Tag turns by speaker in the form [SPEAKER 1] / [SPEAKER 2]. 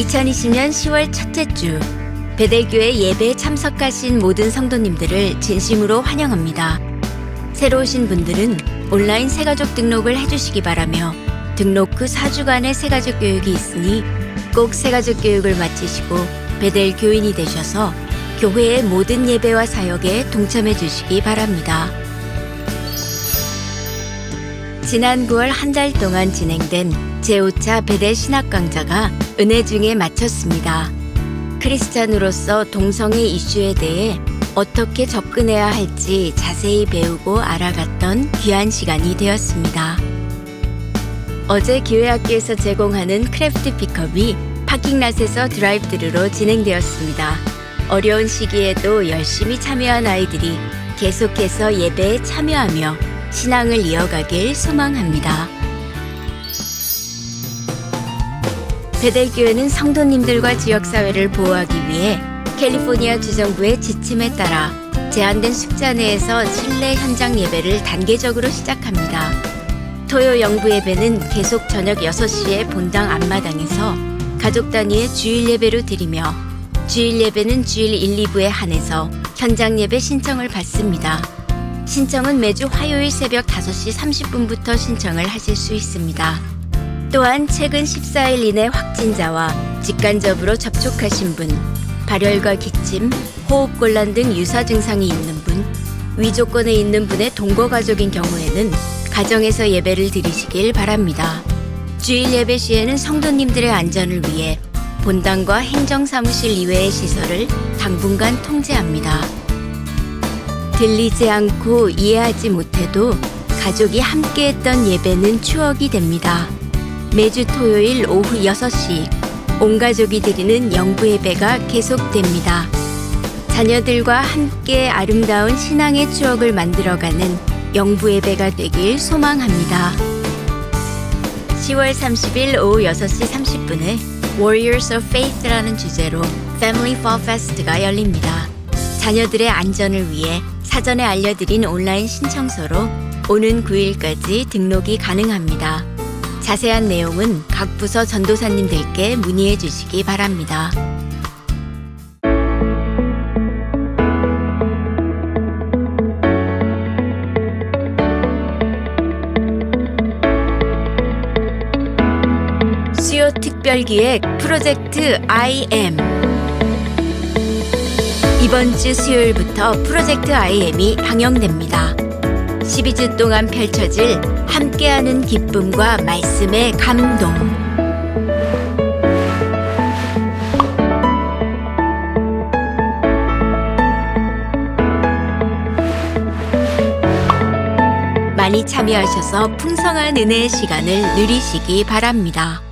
[SPEAKER 1] 2020년 10월 첫째 주 베델교회 예배에 참석하신 모든 성도님들을 진심으로 환영합니다. 새로 오신 분들은 온라인 새가족 등록을 해주시기 바라며 등록 후 4주간의 새가족 교육이 있으니 꼭 새가족 교육을 마치시고 베델 교인이 되셔서 교회의 모든 예배와 사역에 동참해 주시기 바랍니다. 지난 9월 한 달 동안 진행된 제5차 베델 신학 강좌가 은혜 중에 마쳤습니다. 크리스찬으로서 동성애 이슈에 대해 어떻게 접근해야 할지 자세히 배우고 알아갔던 귀한 시간이 되었습니다. 어제 교회학교에서 제공하는 크래프트 픽업이 파킹랏에서 드라이브드루로 진행되었습니다. 어려운 시기에도 열심히 참여한 아이들이 계속해서 예배에 참여하며 신앙을 이어가길 소망합니다. 베델교회는 성도님들과 지역사회를 보호하기 위해 캘리포니아 주정부의 지침에 따라 제한된 숙자 내에서 실내 현장 예배를 단계적으로 시작합니다. 토요 영부 예배는 계속 저녁 6시에 본당 앞마당에서 가족 단위의 주일 예배로 드리며 주일 예배는 주일 1, 2부에 한해서 현장 예배 신청을 받습니다. 신청은 매주 화요일 새벽 5시 30분부터 신청을 하실 수 있습니다. 또한 최근 14일 이내 확진자와 직간접으로 접촉하신 분, 발열과 기침, 호흡곤란 등 유사 증상이 있는 분, 위조권에 있는 분의 동거 가족인 경우에는 가정에서 예배를 드리시길 바랍니다. 주일 예배 시에는 성도님들의 안전을 위해 본당과 행정사무실 이외의 시설을 당분간 통제합니다. 들리지 않고 이해하지 못해도 가족이 함께했던 예배는 추억이 됩니다. 매주 토요일 오후 6시 온 가족이 드리는 영부 예배가 계속됩니다. 자녀들과 함께 아름다운 신앙의 추억을 만들어가는 영부 예배가 되길 소망합니다. 10월 30일 오후 6시 30분에 Warriors of Faith라는 주제로 Family Fall Fest가 열립니다. 자녀들의 안전을 위해 사전에 알려드린 온라인 신청서로 오는 9일까지 등록이 가능합니다. 자세한 내용은 각 부서 전도사님들께 문의해 주시기 바랍니다. 수요 특별기획 프로젝트 IM 이번 주 수요일부터 프로젝트 IM이 방영됩니다. 12주 동안 펼쳐질 함께하는 기쁨과 말씀의 감동. 많이 참여하셔서 풍성한 은혜의 시간을 누리시기 바랍니다.